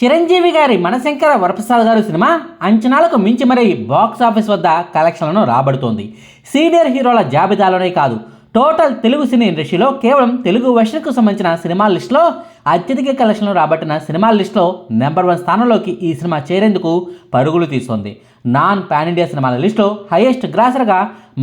చిరంజీవి గారి మనశంకర వరప్రసాద్ గారు సినిమా అంచనాలకు మించి మరీ బాక్స్ ఆఫీస్ వద్ద కలెక్షన్లను రాబడుతోంది. సీనియర్ హీరోల జాబితాలోనే కాదు టోటల్ తెలుగు సినీ ఇండస్ట్రీలో కేవలం తెలుగు వెర్షన్కు సంబంధించిన సినిమా లిస్టులో అత్యధిక కలెక్షన్లు రాబట్టిన సినిమాల లిస్టులో నెంబర్ వన్ స్థానంలోకి ఈ సినిమా చేరేందుకు పరుగులు తీస్తోంది. నాన్ పాన్ ఇండియా సినిమాల లిస్టులో హైయెస్ట్ గ్రాసర్గా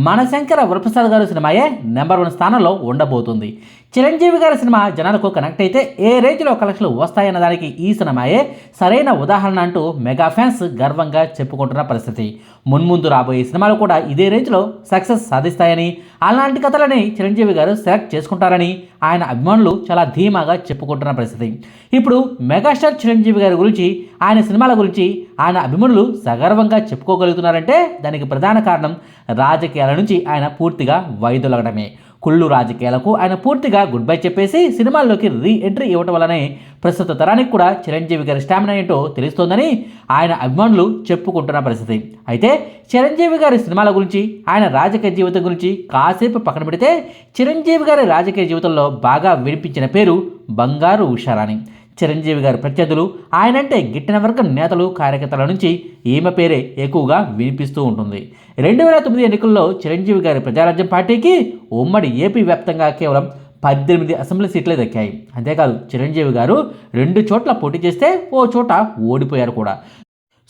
మనశంకర వరప్రసాద్ గారు సినిమాయే నెంబర్ వన్ స్థానంలో ఉండబోతుంది. చిరంజీవి గారి సినిమా జనాలకు కనెక్ట్ అయితే ఏ రేంజ్లో కలెక్షన్లు వస్తాయన్న దానికి ఈ సినిమాయే సరైన ఉదాహరణ అంటూ మెగా ఫ్యాన్స్ గర్వంగా చెప్పుకుంటున్న పరిస్థితి. మున్ముందు రాబోయే సినిమాలు కూడా ఇదే రేంజ్లో సక్సెస్ సాధిస్తాయని అలాంటి కథలని చిరంజీవి గారు సెలెక్ట్ చేసుకుంటారని ఆయన అభిమానులు చాలా ధీమాగా చెప్పుకుంటున్న పరిస్థితి. ఇప్పుడు మెగాస్టార్ చిరంజీవి గారి గురించి ఆయన సినిమాల గురించి ఆయన అభిమానులు సగర్వంగా చెప్పుకోగలుగుతున్నారంటే దానికి ప్రధాన కారణం రాజకీయాల నుంచి ఆయన పూర్తిగా వైదొలగడమే. కుళ్ళు రాజకీయాలకు ఆయన పూర్తిగా గుడ్ బై చెప్పేసి సినిమాల్లోకి రీ ఎంట్రీ ఇవ్వటం వల్లనే ప్రస్తుత తరానికి కూడా చిరంజీవి గారి స్టామినా ఏంటో తెలుస్తోందని ఆయన అభిమానులు చెప్పుకుంటున్న పరిస్థితి. అయితే చిరంజీవి గారి సినిమాల గురించి ఆయన రాజకీయ జీవితం గురించి కాసేపు పక్కన పెడితే చిరంజీవి గారి రాజకీయ జీవితంలో బాగా వినిపించిన పేరు బంగారు ఉషారాణి. చిరంజీవి గారి ప్రత్యర్థులు ఆయనంటే గిట్టిన వర్గం నేతలు కార్యకర్తల నుంచి ఈమె పేరే ఎక్కువగా వినిపిస్తూ ఉంటుంది. రెండు వేల తొమ్మిది ఎన్నికల్లో చిరంజీవి గారి ప్రజారాజ్యం పార్టీకి ఉమ్మడి ఏపీ వ్యాప్తంగా కేవలం పద్దెనిమిది అసెంబ్లీ సీట్లే దక్కాయి. అంతేకాదు చిరంజీవి గారు రెండు చోట్ల పోటీ చేస్తే ఓ చోట ఓడిపోయారు కూడా.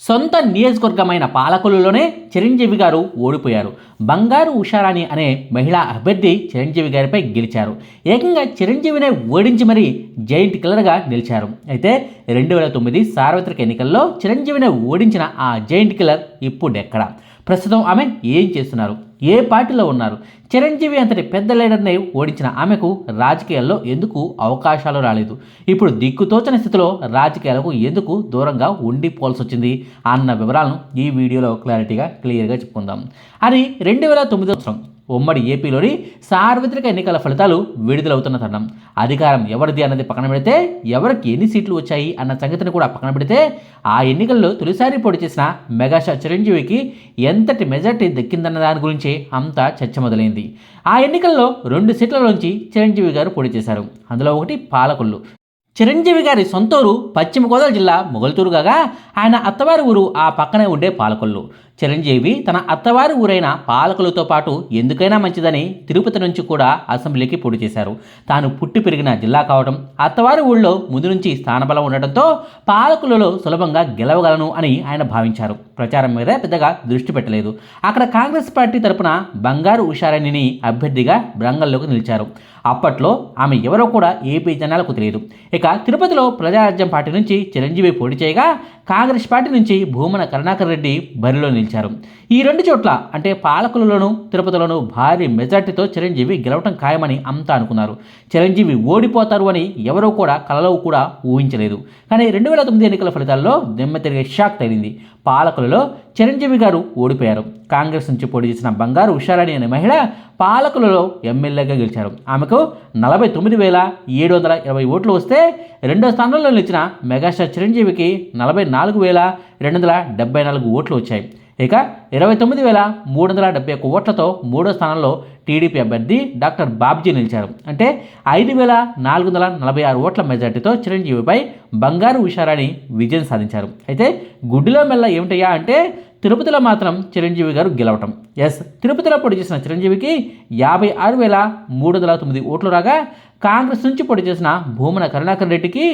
సొంత నియోజకవర్గమైన పాలకులలోనే చిరంజీవి గారు ఓడిపోయారు. బంగారు ఉషారాణి అనే మహిళా అభ్యర్థి చిరంజీవి గారిపై గెలిచారు. ఏకంగా చిరంజీవినే ఓడించి మరీ జైంట్ కిల్లర్గా నిలిచారు. అయితే రెండు వేల తొమ్మిది సార్వత్రిక ఎన్నికల్లో చిరంజీవిని ఓడించిన ఆ జైంట్ కిల్లర్ ఇప్పుడు ఎక్కడ ప్రస్తుతం ఆమె ఏం చేస్తున్నారు? ఏ పార్టీలో ఉన్నారు? చిరంజీవి అంతటి పెద్ద లీడర్ని ఓడించిన ఆమెకు రాజకీయాల్లో ఎందుకు అవకాశాలు రాలేదు? ఇప్పుడు దిక్కుతోచని స్థితిలో రాజకీయాలకు ఎందుకు దూరంగా ఉండిపోవాల్సి వచ్చింది అన్న వివరాలను ఈ వీడియోలో క్లారిటీగా క్లియర్గా చెప్పుకుందాం. అది రెండు వేల తొమ్మిది సంవత్సరం. ఉమ్మడి ఏపీలోని సార్వత్రిక ఎన్నికల ఫలితాలు విడుదలవుతున్న తరుణం. అధికారం ఎవరిది అన్నది పక్కన పెడితే ఎవరికి ఎన్ని సీట్లు వచ్చాయి అన్న సంగతిని కూడా పక్కన పెడితే ఆ ఎన్నికల్లో తొలిసారి పోటీ చేసిన మెగాస్టార్ చిరంజీవికి ఎంతటి మెజార్టీ దక్కిందన్న దాని గురించి అంతా చర్చ మొదలైంది. ఆ ఎన్నికల్లో రెండు సీట్లలోంచి చిరంజీవి గారు పోటీ చేశారు. అందులో ఒకటి పాలకొల్లు. చిరంజీవి గారి సొంతూరు పశ్చిమ గోదావరి జిల్లా మొగల్తూరు కాగా ఆయన అత్తవారి ఊరు ఆ పక్కనే ఉండే పాలకొల్లు. చిరంజీవి తన అత్తవారి ఊరైన పాలకులతో పాటు ఎందుకైనా మంచిదని తిరుపతి నుంచి కూడా అసెంబ్లీకి పోటీ చేశారు. తాను పుట్టి పెరిగిన జిల్లా కావడం అత్తవారి ఊళ్ళో ముందు నుంచి స్థానబలం ఉండటంతో పాలకులలో సులభంగా గెలవగలను అని ఆయన భావించారు. ప్రచారం మీద పెద్దగా దృష్టి పెట్టలేదు. అక్కడ కాంగ్రెస్ పార్టీ తరపున బంగారు ఉషారాణిని అభ్యర్థిగా రంగంలోకి నిలిచారు. అప్పట్లో ఆమె ఎవరో కూడా ఏపీ జనాలకు తెలియదు. ఇక తిరుపతిలో ప్రజారాజ్యం పార్టీ నుంచి చిరంజీవి పోటీ చేయగా కాంగ్రెస్ పార్టీ నుంచి భూమన కరుణాకర్ రెడ్డి బరిలో నిలిచారు. ఈ రెండు చోట్ల అంటే పాలకులలోనూ తిరుపతిలోనూ భారీ మెజార్టీతో చిరంజీవి గెలవటం ఖాయమని అంతా అనుకున్నారు. చిరంజీవి ఓడిపోతారు అని ఎవరో కూడా కలలో కూడా ఊహించలేదు. కానీ రెండు వేల తొమ్మిది ఎన్నికల ఫలితాల్లో దెమ్మ తిరిగే షాక్ తగిలింది. పాలకులలో చిరంజీవి గారు ఓడిపోయారు. కాంగ్రెస్ నుంచి పోటీ చేసిన బంగారు ఉషారాణి అనే మహిళ పాలకులలో ఎమ్మెల్యేగా గెలిచారు. ఆమెకు నలభై తొమ్మిది వేల ఏడు వందల ఇరవై ఓట్లు వస్తే రెండో స్థానంలో నిలిచిన మెగాస్టార్ చిరంజీవికి నలభై నాలుగు వేల రెండు వందల డెబ్బై నాలుగు ఓట్లు వచ్చాయి. ఇక ఇరవై తొమ్మిది వేల మూడు వందల డెబ్బై ఒక్క ఓట్లతో మూడో స్థానంలో టీడీపీ అభ్యర్థి డాక్టర్ బాబ్జీ నిలిచారు. అంటే ఐదు వేల నాలుగు వందల నలభై ఆరు ఓట్ల మెజార్టీతో చిరంజీవిపై బంగారు ఉషారాణి విజయం సాధించారు. అయితే గుడ్డిలో మెల్ల ఏమిటయ్యా అంటే తిరుపతిలో మాత్రం చిరంజీవి గారు గెలవటం. ఎస్ తిరుపతిలో పోటీ చేసిన చిరంజీవికి యాభై ఆరు వేల మూడు వందల తొమ్మిది ఓట్లు రాగా కాంగ్రెస్ నుంచి పోటీ చేసిన భూమన కరుణాకర్ రెడ్డికి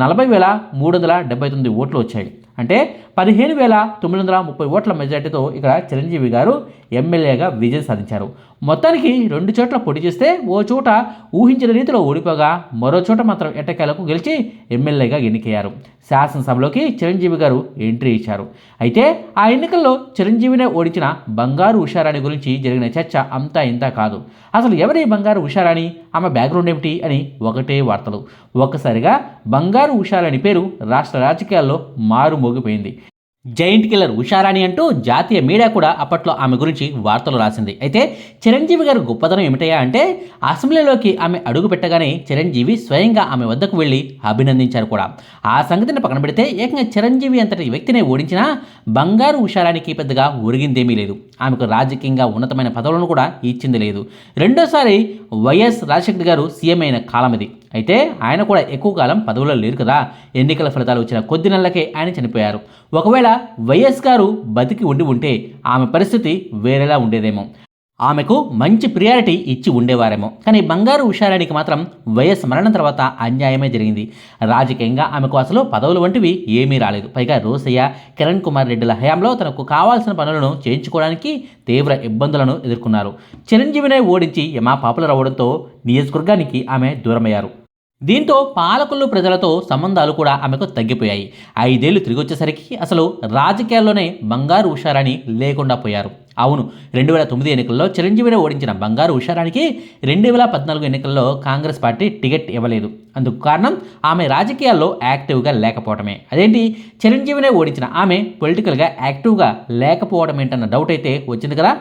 నలభై వేల మూడు వందల డెబ్బై తొమ్మిది ఓట్లు వచ్చాయి. అంటే పదిహేను వేల తొమ్మిది వందల ముప్పై ఓట్ల మెజార్టీతో ఇక్కడ చిరంజీవి గారు ఎమ్మెల్యేగా విజయం సాధించారు. మొత్తానికి రెండు చోట్ల పోటీ చేస్తే ఓ చోట ఊహించిన రీతిలో ఓడిపోగా మరో చోట మాత్రం ఎట్టకేలకు గెలిచి ఎమ్మెల్యేగా ఎన్నికయ్యారు. శాసనసభలోకి చిరంజీవి గారు ఎంట్రీ ఇచ్చారు. అయితే ఆ ఎన్నికల్లో చిరంజీవినే ఓడించిన బంగారు ఉషారాణి గురించి జరిగిన చర్చ అంతా ఇంతా కాదు. అసలు ఎవరి బంగారు ఉషారాణి? ఆమె బ్యాక్గ్రౌండ్ ఏమిటి అని ఒకటే వార్తలు. ఒక్కసారిగా బంగారు ఉషారాణి పేరు రాష్ట్ర రాజకీయాల్లో మారుమోగిపోయింది. జైంట్ కిల్లర్ ఉషారాణి అంటూ జాతీయ మీడియా కూడా అప్పట్లో ఆమె గురించి వార్తలు రాసింది. అయితే చిరంజీవి గారి గొప్పతనం ఏమిటయా అంటే అసెంబ్లీలోకి ఆమె అడుగు పెట్టగానే చిరంజీవి స్వయంగా ఆమె వద్దకు వెళ్ళి అభినందించారు కూడా. ఆ సంగతిని పక్కన పెడితే ఏకంగా చిరంజీవి అంతటి వ్యక్తినే ఓడించినా బంగారు ఉషారానికి పెద్దగా ఒరిగిందేమీ లేదు. ఆమెకు రాజకీయంగా ఉన్నతమైన పదవులను కూడా ఇచ్చింది లేదు. రెండోసారి వైఎస్ రాజశేఖర్ గారు సీఎం అయిన కాలం ఇది. అయితే ఆయన కూడా ఎక్కువ కాలం పదవులో లేరు కదా. ఎన్నికల ఫలితాలు వచ్చిన కొద్ది నెలలకే ఆయన చనిపోయారు. ఒకవేళ వైఎస్ గారు బతికి ఉండి ఉంటే ఆమె పరిస్థితి వేరేలా ఉండేదేమో. ఆమెకు మంచి ప్రియారిటీ ఇచ్చి ఉండేవారేమో. కానీ బంగారు ఉషారానికి మాత్రం వైఎస్ మరణం తర్వాత అన్యాయమే జరిగింది. రాజకీయంగా ఆమెకు అసలు పదవులు వంటివి ఏమీ రాలేదు. పైగా రోసయ్య కిరణ్ కుమార్ రెడ్డిల హయాంలో తనకు కావాల్సిన పనులను చేయించుకోవడానికి తీవ్ర ఇబ్బందులను ఎదుర్కొన్నారు. చిరంజీవినే ఓడించి యమా పాపులర్ అవ్వడంతో నియోజకవర్గానికి ఆమె దూరమయ్యారు. దీంతో పాలకులు ప్రజలతో సంబంధాలు కూడా ఆమెకు తగ్గిపోయాయి. ఐదేళ్ళు తిరిగి వచ్చేసరికి అసలు రాజకీయాల్లోనే బంగారు ఉషారాణి లేకుండా పోయారు. అవును రెండు వేల తొమ్మిది ఎన్నికల్లో చిరంజీవిని ఓడించిన బంగారు ఉషారానికి రెండు వేల పద్నాలుగు ఎన్నికల్లో కాంగ్రెస్ పార్టీ టికెట్ ఇవ్వలేదు. అందుకు కారణం ఆమె రాజకీయాల్లో యాక్టివ్గా లేకపోవడమే అదేంటి? చిరంజీవినే ఓడించిన ఆమె పొలిటికల్గా యాక్టివ్గా లేకపోవడం ఏంటన్న డౌట్ అయితే వచ్చింది కదా.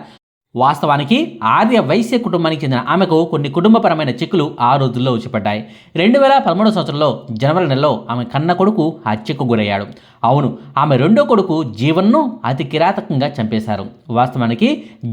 వాస్తవానికి ఆర్య వైశ్య కుటుంబానికి చెందిన ఆమెకు కొన్ని కుటుంబపరమైన చిక్కులు ఆ రోజుల్లో వచ్చిపడ్డాయి రెండు వేల పదమూడవ సంవత్సరంలో జనవరి నెలలో ఆమె కన్న కొడుకు హత్యకు గురయ్యాడు. అవును ఆమె రెండో కొడుకు జీవన్ను అతి కిరాతకంగా చంపేశారు. వాస్తవానికి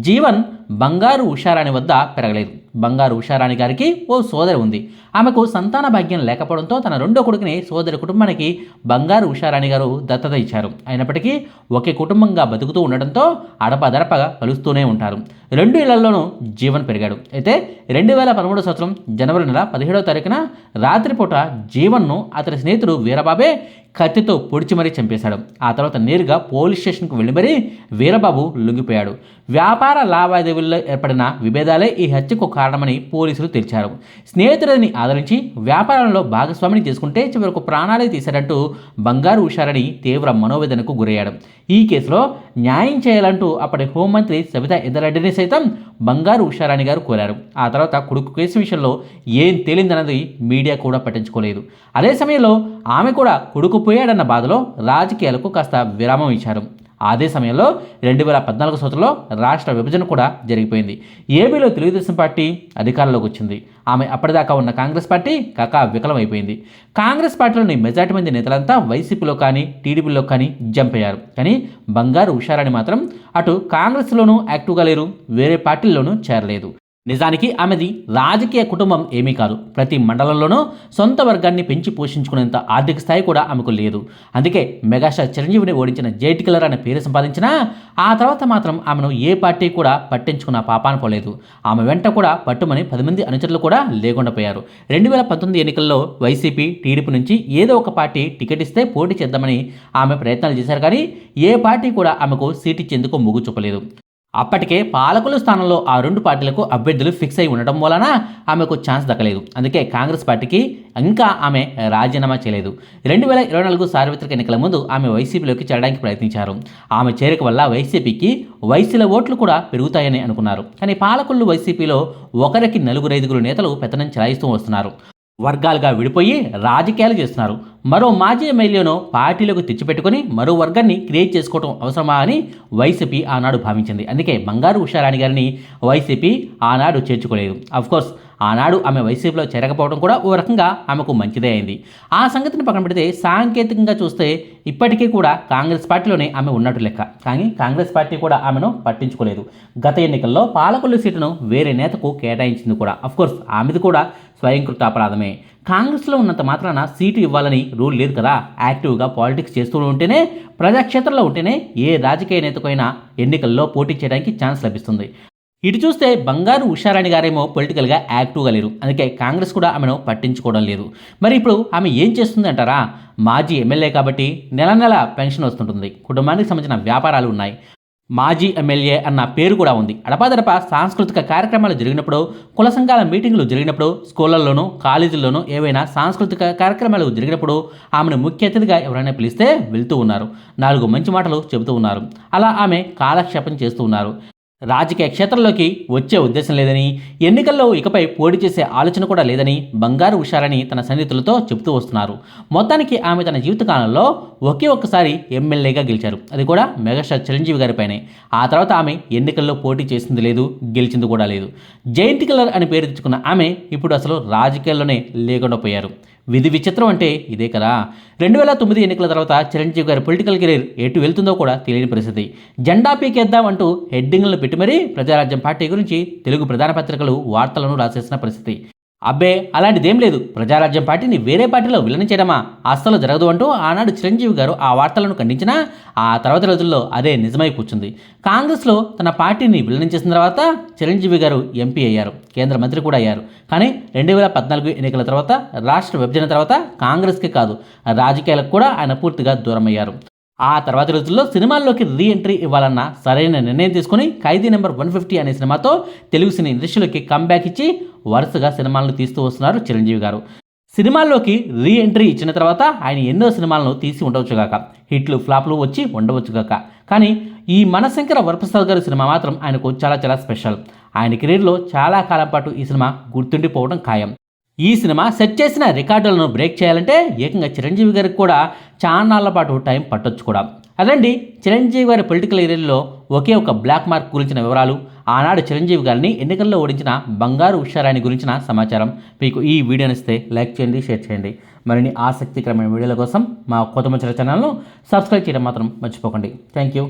జీవన్ బంగారు ఉషారాణి వద్ద పెరగలేదు. బంగారు ఉషారాణి గారికి ఓ సోదరి ఉంది. ఆమెకు సంతాన భాగ్యం లేకపోవడంతో తన రెండో కొడుకుని సోదరి కుటుంబానికి బంగారు ఉషారాణి గారు దత్తత ఇచ్చారు. అయినప్పటికీ ఒకే కుటుంబంగా బతుకుతూ ఉండడంతో అడపదడపగా కలుస్తూనే ఉంటారు. రెండు ఇళ్ళలోనూ జీవన్ పెరిగాడు. అయితే రెండు వేల పదమూడు సంవత్సరం జనవరి నెల పదిహేడవ తారీఖున రాత్రిపూట జీవన్ను అతని స్నేహితుడు వీరబాబే కత్తితో పొడిచి మరీ చంపేశాడు. ఆ తర్వాత నేరుగా పోలీస్ స్టేషన్కు వెళ్ళి మరీ వీరబాబు లొంగిపోయాడు. వ్యాపార లావాదేవీల్లో ఏర్పడిన విభేదాలే ఈ హత్యకు కారణమని పోలీసులు తెలిచారు. స్నేహితుడిని ఆదరించి వ్యాపారంలో భాగస్వామిని చేసుకుంటే చివరకు ప్రాణాలే తీశారంటూ బంగారు ఉషారని తీవ్ర మనోవేదనకు గురయ్యాడు. ఈ కేసులో న్యాయం చేయాలంటూ అప్పటి హోంమంత్రి సబితా ఇంద్రారెడ్డిని సైతం బంగారు ఉషారాణి గారు కోరారు. ఆ తర్వాత కొడుకు కేసు విషయంలో ఏం తేలిందన్నది మీడియా కూడా పట్టించుకోలేదు. అదే సమయంలో ఆమె కూడా కొడుకు పోయాడన్న బాధలో రాజకీయాలకు కాస్త విరామం ఇచ్చారు. అదే సమయంలో రెండు వేల పద్నాలుగు సంవత్సరంలో రాష్ట్ర విభజన కూడా జరిగిపోయింది. ఏపీలో తెలుగుదేశం పార్టీ అధికారంలోకి వచ్చింది. ఆమె అప్పటిదాకా ఉన్న కాంగ్రెస్ పార్టీ కాక వికలమైపోయింది. కాంగ్రెస్ పార్టీలోని మెజార్టీ మంది నేతలంతా వైసీపీలో కానీ టీడీపీలో కానీ జంప్ అయ్యారు. కానీ బంగారు హుషారాని మాత్రం అటు కాంగ్రెస్లోనూ యాక్టివ్గా లేరు వేరే పార్టీల్లోనూ చేరలేదు. నిజానికి ఆమెది రాజకీయ కుటుంబం ఏమీ కాదు. ప్రతి మండలంలోనూ సొంత వర్గాన్ని పెంచి పోషించుకునేంత ఆర్థిక స్థాయి కూడా ఆమెకు లేదు. అందుకే మెగాస్టార్ చిరంజీవిని ఓడించిన జైట్ కిల్లర్ అనే పేరు సంపాదించినా ఆ తర్వాత మాత్రం ఆమెను ఏ పార్టీ కూడా పట్టించుకున్న పాపాన పోలేదు. ఆమె వెంట కూడా పట్టుమని పది మంది అనుచరులు కూడా లేకుండా పోయారు రెండు వేల పంతొమ్మిది ఎన్నికల్లో వైసీపీ టీడీపీ నుంచి ఏదో ఒక పార్టీ టికెట్ ఇస్తే పోటీ చేద్దామని ఆమె ప్రయత్నాలు చేశారు కానీ ఏ పార్టీ కూడా ఆమెకు సీట్ ఇచ్చేందుకు మొగ్గు చూపలేదు. అప్పటికే పాలకుల స్థానంలో ఆ రెండు పార్టీలకు అభ్యర్థులు ఫిక్స్ అయి ఉండటం వలన ఆమెకు ఛాన్స్ దక్కలేదు. అందుకే కాంగ్రెస్ పార్టీకి ఇంకా ఆమె రాజీనామా చేయలేదు. రెండు వేల ఇరవై నాలుగు సార్వత్రిక ఎన్నికల ముందు ఆమె వైసీపీలోకి చేరడానికి ప్రయత్నించారు. ఆమె చేరిక వల్ల వైసీపీకి వైసీల ఓట్లు కూడా పెరుగుతాయని అనుకున్నారు. కానీ పాలకులు వైసీపీలో ఒకరికి నలుగురు ఐదుగురు నేతలు పెత్తనం చెలాయిస్తూ వస్తున్నారు. వర్గాలుగా విడిపోయి రాజకీయాలు చేస్తున్నారు. మరో మాజీ ఎమ్మెల్యేను పార్టీలోకి తెచ్చిపెట్టుకుని మరో వర్గాన్ని క్రియేట్ చేసుకోవడం అవసరమా అని వైసీపీ ఆనాడు భావించింది. అందుకే బంగారు ఉషారాణి గారిని వైసీపీ ఆనాడు చేర్చుకోలేదు. కోర్స్ ఆనాడు ఆమె వైసీపీలో చేరకపోవడం కూడా ఓ రకంగా ఆమెకు మంచిదే అయింది. ఆ సంగతిని పక్కన పెడితే సాంకేతికంగా చూస్తే ఇప్పటికీ కూడా కాంగ్రెస్ పార్టీలోనే ఆమె ఉన్నట్టు లెక్క. కానీ కాంగ్రెస్ పార్టీ కూడా ఆమెను పట్టించుకోలేదు. గత ఎన్నికల్లో పాలకొల్లు సీటును వేరే నేతకు కేటాయించింది కూడా. అఫ్కోర్స్ ఆమెది కూడా స్వయంకృత అపరాధమే. కాంగ్రెస్లో ఉన్నంత మాత్రాన సీటు ఇవ్వాలని రూల్ లేదు కదా. యాక్టివ్గా పాలిటిక్స్ చేస్తూ ఉంటేనే ప్రజాక్షేత్రంలో ఉంటేనే ఏ రాజకీయ నేతకైనా ఎన్నికల్లో పోటీ చేయడానికి ఛాన్స్ లభిస్తుంది. ఇటు చూస్తే బంగారు ఉషారాణి గారేమో పొలిటికల్గా యాక్టివ్గా లేరు. అందుకే కాంగ్రెస్ కూడా ఆమెను పట్టించుకోవడం లేదు. మరి ఇప్పుడు ఆమె ఏం చేస్తుంది అంటారా? మాజీ ఎమ్మెల్యే కాబట్టి నెల నెల పెన్షన్ వస్తుంటుంది. కుటుంబానికి సంబంధించిన వ్యాపారాలు ఉన్నాయి. మాజీ ఎమ్మెల్యే అన్న పేరు కూడా ఉంది. అడపాదడప సాంస్కృతిక కార్యక్రమాలు జరిగినప్పుడు కుల సంఘాల మీటింగ్లు జరిగినప్పుడు స్కూళ్ళల్లోనూ కాలేజీల్లోనూ ఏవైనా సాంస్కృతిక కార్యక్రమాలు జరిగినప్పుడు ఆమెను ముఖ్య అతిథిగా ఎవరైనా పిలిస్తే వెళ్తూ ఉన్నారు. నాలుగు మంచి మాటలు చెబుతూ ఉన్నారు. అలా ఆమె కాలక్షేపం చేస్తూ ఉన్నారు. రాజకీయ క్షేత్రంలోకి వచ్చే ఉద్దేశం లేదని ఎన్నికల్లో ఇకపై పోటీ చేసే ఆలోచన కూడా లేదని బంగారు ఉషారని తన సన్నిహితులతో చెబుతూ వస్తున్నారు. మొత్తానికి ఆమె తన జీవితకాలంలో ఒకే ఒక్కసారి ఎమ్మెల్యేగా గెలిచారు. అది కూడా మెగాస్టార్ చిరంజీవి గారిపైనే ఆ తర్వాత ఆమె ఎన్నికల్లో పోటీ చేసింది లేదు గెలిచింది కూడా లేదు. జయంతి కిల్లర్ అని పేరు తెచ్చుకున్న ఆమె ఇప్పుడు అసలు రాజకీయాల్లోనే లేకుండా పోయారు. విధి విచిత్రం అంటే ఇదే కదా. రెండు వేల తొమ్మిది ఎన్నికల తర్వాత చిరంజీవి గారి పొలిటికల్ కెరీర్ ఎటు వెళ్తుందో కూడా తెలియని పరిస్థితి. జెండా పీకేద్దాం అంటూ హెడ్డింగ్లను పెట్టి మరీ ప్రజారాజ్యం పార్టీ గురించి తెలుగు ప్రధాన పత్రికలు వార్తలను రాసేసిన పరిస్థితి. అబ్బే అలాంటిదేం లేదు. ప్రజారాజ్యం పార్టీని వేరే పార్టీలో విలనం చేయడమా? అస్సలు జరగదు అంటూ ఆనాడు చిరంజీవి గారు ఆ వార్తలను ఖండించినా ఆ తర్వాత రోజుల్లో అదే నిజమై కూర్చుంది. కాంగ్రెస్లో తన పార్టీని విలనం చేసిన తర్వాత చిరంజీవి గారు ఎంపీ అయ్యారు. కేంద్ర మంత్రి కూడా అయ్యారు. కానీ రెండు వేల పద్నాలుగు ఎన్నికల తర్వాత రాష్ట్ర విభజన తర్వాత కాంగ్రెస్కి కాదు రాజకీయాలకు కూడా ఆయన పూర్తిగా దూరం అయ్యారు ఆ తర్వాత రోజుల్లో సినిమాల్లోకి రీ ఎంట్రీ ఇవ్వాలన్న సరైన నిర్ణయం తీసుకుని ఖైదీ నెంబర్ వన్ ఫిఫ్టీ అనే సినిమాతో తెలుగు సినీ ఇండస్ట్రీలోకి కంబ్యాక్ ఇచ్చి వరుసగా సినిమాలను తీస్తూ వస్తున్నారు చిరంజీవి గారు. సినిమాల్లోకి రీ ఎంట్రీ ఇచ్చిన తర్వాత ఆయన ఎన్నో సినిమాలను తీసి ఉండవచ్చుగాక హిట్లు ఫ్లాప్లు వచ్చి ఉండవచ్చుగాక కానీ ఈ మనశంకర వరప్రసాద్ గారి సినిమా మాత్రం ఆయనకు చాలా చాలా స్పెషల్ ఆయన కెరీర్లో చాలా కాలం పాటు ఈ సినిమా గుర్తుండిపోవడం ఖాయం. ఈ సినిమా సెట్ చేసిన రికార్డులను బ్రేక్ చేయాలంటే ఏకంగా చిరంజీవి గారికి కూడా చాన్నాళ్ళ పాటు టైం పట్టొచ్చు కూడా. అదండి చిరంజీవి గారి పొలిటికల్ ఏరియాలో ఒకే ఒక బ్లాక్ మార్క్ గురించిన వివరాలు ఆనాడు చిరంజీవి గారిని ఎన్నికల్లో ఓడించిన బంగారు ఉషారాణి గురించిన సమాచారం. మీకు ఈ వీడియోని ఇస్తే లైక్ చేయండి షేర్ చేయండి. మరిన్ని ఆసక్తికరమైన వీడియోల కోసం మా కొత్త ముచ్చల ఛానల్ను సబ్స్క్రైబ్ చేయడం మాత్రం మర్చిపోకండి. Thank you.